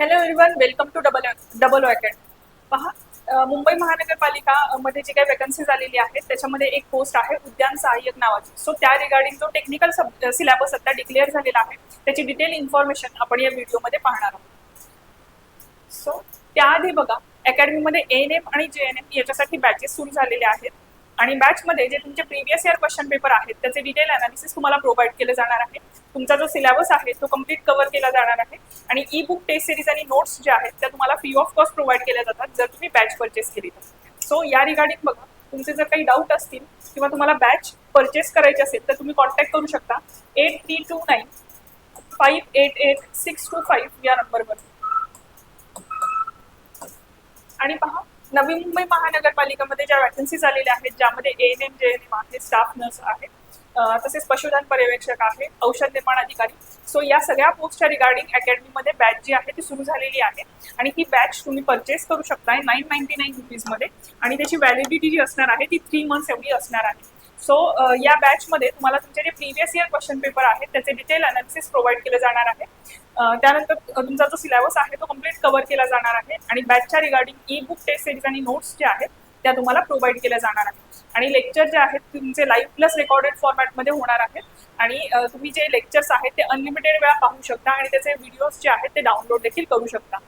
Hello everyone welcome to double double O पहा मुंबई महानगरपालिका मध्ये जी काही वॅकन्सीज आलेली आहेत त्याच्यामध्ये एक पोस्ट आहे उद्यान सहाय्यक नावाची. सो त्या रिगार्डिंग जो टेक्निकल सब सिलेबस आता डिक्लेअर झालेला आहे. त्याची डिटेल इन्फॉर्मेशन आपण या व्हिडिओमध्ये पाहणार आहोत. सो त्याआधी बघा अकॅडमीमध्ये एन एम आणि जे एन एम याच्यासाठी बॅचेस सुरू झालेले आहेत. आणि बॅचमध्ये जे तुमचे प्रिव्हियस इयर क्वेश्चन पेपर आहेत त्याचे डिटेल अनालिसिस तुम्हाला प्रोव्हाइड केले जाणार आहे. तुमचा जो सिलेबस आहे तो कंप्लीट कव्हर केला जाणार आहे. आणि ई बुक टेस्ट सिरीज आणि नोट्स ज्या आहेत त्या तुम्हाला फ्री ऑफ कॉस्ट प्रोव्हाइड केल्या जातात जर तुम्ही बॅच परचेस केली तर. सो या रिगार्डिंग बघा तुमचे जर काही डाऊट असतील किंवा तुम्हाला बॅच परचेस करायची असेल तर तुम्ही कॉन्टॅक्ट करू शकता eight three two nine five eight eight six two five या नंबरवर आणि पहा नवी मुंबई महानगरपालिकेमध्ये ज्या वॅकन्सीज आलेल्या आहेत ज्यामध्ये N M J N M आहे स्टाफ नर्स आहे तसेच पशुधन पर्यवेक्षक आहे औषध निर्माण अधिकारी. सो या सगळ्या पोस्टच्या रिगार्डिंग अकॅडमीमध्ये बॅच जी आहे ती सुरू झालेली आहे. आणि ही बॅच तुम्ही परचेस करू शकताय नाईन नाईन्टी नाईन रुपीजमध्ये आणि त्याची व्हॅलिडिटी जी असणार आहे ती थ्री मंथ्स एवढी असणार आहे. सो या बॅचमध्ये तुम्हाला तुमचे जे प्रिव्हियस इयर क्वेश्चन पेपर आहेत त्याचे डिटेल अनालिसिस प्रोव्हाइड केले जाणार आहे. त्यानंतर तुमचा जो सिलेबस आहे तो कंप्लीट कव्हर केला जाणार आहे. आणि बॅचच्या regarding e book test series आणि नोट्स जे आहेत त्या तुम्हाला प्रोव्हाइड केल्या जाणार आहेत. आणि लेक्चर जे आहेत तुमचे लाईव्ह प्लस रेकॉर्डेड फॉर्मॅटमध्ये होणार आहेत. आणि तुम्ही जे लेक्चर्स आहेत ते अनलिमिटेड वेळा पाहू शकता आणि त्याचे व्हिडिओज जे आहेत ते डाउनलोड देखील करू शकता.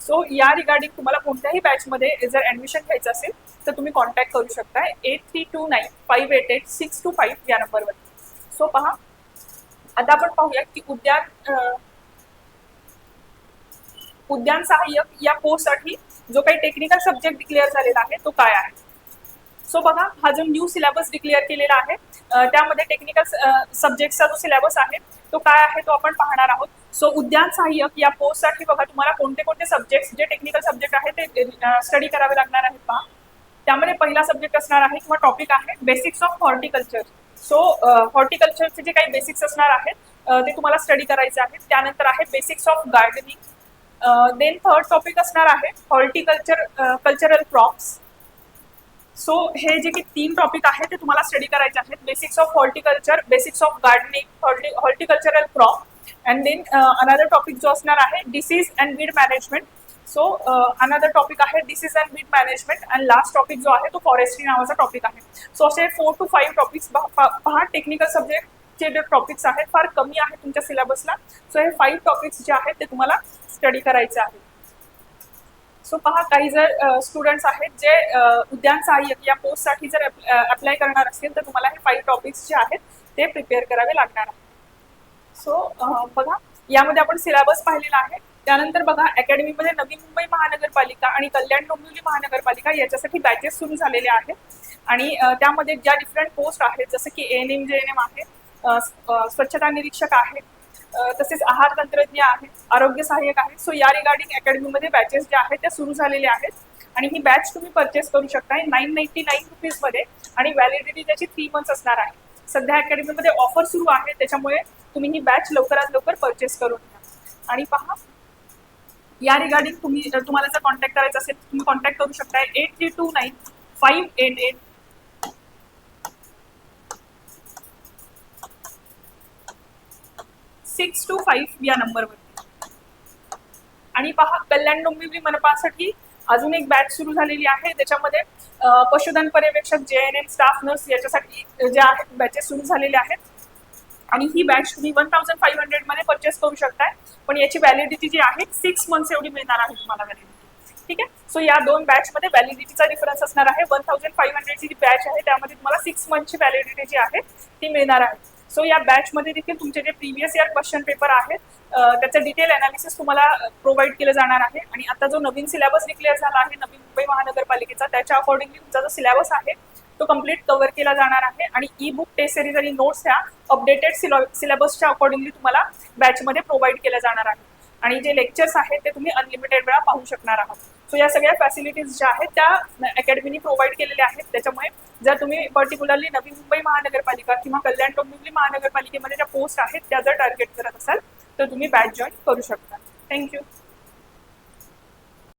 सो या रिगार्डिंग तुम्हाला कोणत्याही बॅचमध्ये जर ॲडमिशन घ्यायचं असेल तर तुम्ही कॉन्टॅक्ट करू शकता. Eight three two nine five eight eight six two five या नंबरवर सो पहा आता आपण पाहूया की उद्या उद्यान सहाय्यक या पोस्टसाठी जो काही टेक्निकल सब्जेक्ट डिक्लेअर झालेला आहे तो काय आहे? सो बघा हा जो न्यू सिलेबस डिक्लेअर केलेला आहे त्यामध्ये टेक्निकल सब्जेक्टचा जो सिलेबस आहे तो काय आहे तो आपण पाहणार आहोत. सो उद्यान सहाय्यक या पोस्टसाठी बघा तुम्हाला कोणते कोणते सब्जेक्ट जे टेक्निकल सब्जेक्ट आहे ते स्टडी करावे लागणार आहेत पहा. त्यामध्ये पहिला सब्जेक्ट असणार आहे किंवा टॉपिक आहे बेसिक्स ऑफ हॉर्टिकल्चर सो हॉर्टिकल्चरचे जे काही बेसिक्स असणार आहेत ते तुम्हाला स्टडी करायचे आहेत. त्यानंतर आहे basics of gardening then third topic असणार आहे हॉर्टिकल्चर कल्चरल क्रॉप्स सो हे जे की तीन टॉपिक आहेत ते तुम्हाला स्टडी करायचे आहेत. Basics of horticulture basics of gardening horticultural crop and then another topic जो असणार आहे disease and weed management so another topic आहे disease and weed management and last topic जो आहे तो फॉरेस्ट्री नावाचा टॉपिक आहे. सो असे फोर टू फाईव्ह टॉपिक्स पहा टेक्निकल सब्जेक्ट जे टॉपिक्स आहेत फार कमी आहेत तुमच्या सिलेबसला सो हे फाईव्ह टॉपिक्स जे आहेत ते तुम्हाला स्टडी करायचे आहेत. सो पहा काही जर स्टुडंट्स आहेत जे उद्यान सहाय्यक या पोस्टसाठी जर अप्लाय करणार असतील तर तुम्हाला हे फाईव्ह टॉपिक्स जे आहेत ते प्रिपेअर करावे लागणार आहे सो बघा यामध्ये आपण सिलेबस पाहिलेला आहे. त्यानंतर बघा अकॅडमीमध्ये नवी मुंबई महानगरपालिका आणि कल्याण डोंबिवली महानगरपालिका याच्यासाठी बॅचेस सुरू झालेले आहेत. आणि त्यामध्ये ज्या डिफरंट पोस्ट आहेत जसं की N M J N M आहे स्वच्छता निरीक्षक आहेत तसेच आहार तंत्रज्ञ आहेत आरोग्य सहाय्यक आहेत. सो या रिगार्डिंग अकॅडमीमध्ये बॅचेस ज्या आहेत त्या सुरू झालेल्या आहेत. आणि ही बॅच तुम्ही परचेस करू शकता. नाईन नाईन्टी नाईन रुपीजमध्ये आणि व्हॅलिडिटी त्याची थ्री मंथ्स असणार आहे. सध्या अकॅडमीमध्ये ऑफर सुरू आहे त्याच्यामुळे तुम्ही ही बॅच लवकरात लवकर परचेस करून घ्या. आणि पहा या रिगार्डिंग तुम्ही तुम्हाला जर कॉन्टॅक्ट करायचं असेल तुम्ही कॉन्टॅक्ट करू शकता. Eight three two nine five eight eight six two five या नंबरवरती आणि पहा कल्याण डोंबिवली मनपासाठी अजून एक बॅच सुरू झालेली आहे. त्याच्यामध्ये पशुधन पर्यवेक्षक जे एन एम स्टाफ नर्स याच्यासाठी ज्या आहेत बॅचेस सुरू झालेल्या आहेत. आणि ही बॅच तुम्ही वन थाउजंड फाईव्ह हंड्रेडमध्ये परचेस करू शकताय. पण याची व्हॅलिडिटी जी आहे सिक्स मंथ्स एवढी मिळणार आहे तुम्हाला व्हॅलिडिटी ठीक आहे? सो या दोन बॅचमध्ये व्हॅलिडिटीचा डिफरन्स असणार आहे. वन थाउजंड फाईव्ह हंड्रेडची जी बॅच आहे त्यामध्ये तुम्हाला सिक्स मंथची व्हॅलिडिटी जी आहे ती मिळणार आहे. सो या बॅचमध्ये देखील तुमचे जे प्रिव्हियस इयर क्वेश्चन पेपर आहेत त्याचं डिटेल अनालिसिस तुम्हाला प्रोव्हाइड केलं जाणार आहे. आणि आता जो नवीन सिलेबस डिक्लेअर झाला आहे नवी मुंबई महानगरपालिकेचा त्याच्या अकॉर्डिंगली तुमचा जो सिलेबस आहे तो कंप्लीट कव्हर केला जाणार आहे. आणि ई बुक टेस्ट सिरीज आणि नोट्स ह्या अपडेटेड सिलेबसच्या अकॉर्डिंगली तुम्हाला बॅचमध्ये प्रोव्हाइड केल्या जाणार आहे आणि जे लेक्चर्स आहेत ते तुम्ही अनलिमिटेड वेळा पाहू शकणार आहात. सो या सगळ्या फॅसिलिटीज ज्या आहेत त्या अकॅडमीनी प्रोव्हाइड केलेल्या आहेत. त्याच्यामुळे जर तुम्ही पर्टिक्युलरली नवी मुंबई महानगरपालिका किंवा कल्याण डोंबिवली महानगरपालिकेमध्ये ज्या पोस्ट आहेत त्या जर टार्गेट करत असाल तर तुम्ही बॅच जॉईन करू शकता. थँक्यू